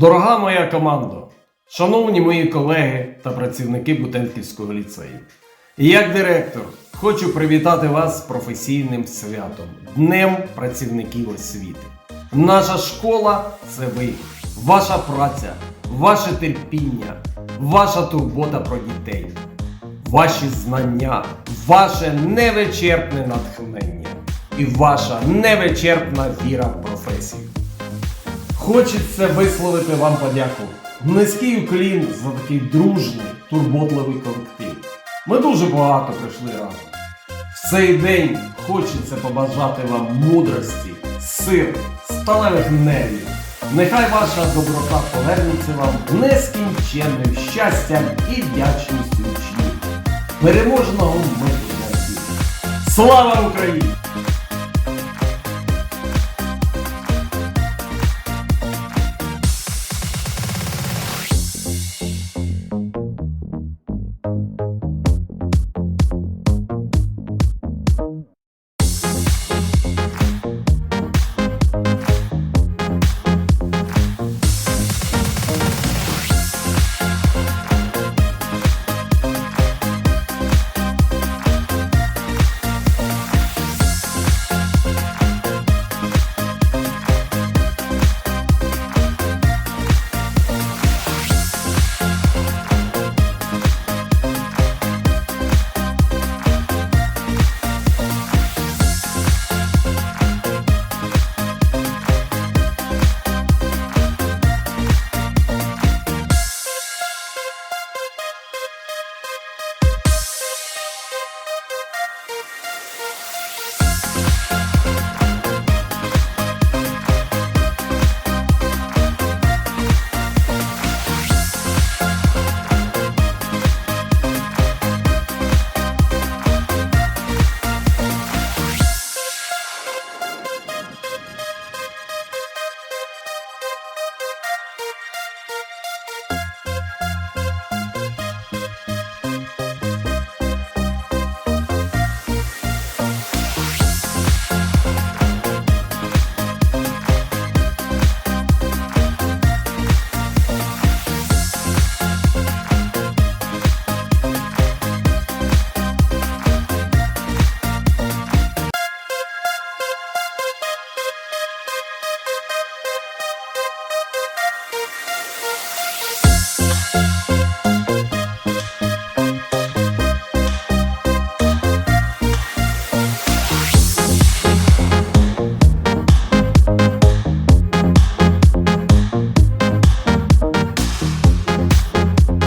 Дорога моя команда, шановні мої колеги та працівники Бутенківського ліцею. Як директор хочу привітати вас з професійним святом Днем працівників освіти. Наша школа це ви, ваша праця, ваше терпіння, ваша турбота про дітей, ваші знання, ваше невичерпне натхнення і ваша невичерпна віра в професію. Хочеться висловити вам подяку. Низький уклін за такий дружний, турботливий колектив. Ми дуже багато пройшли разом. В цей день хочеться побажати вам мудрості, сил, сталевих нервів. Нехай ваша доброта повернеться вам нескінченним щастям і вдячністю учнів. Переможного миру. Слава Україні!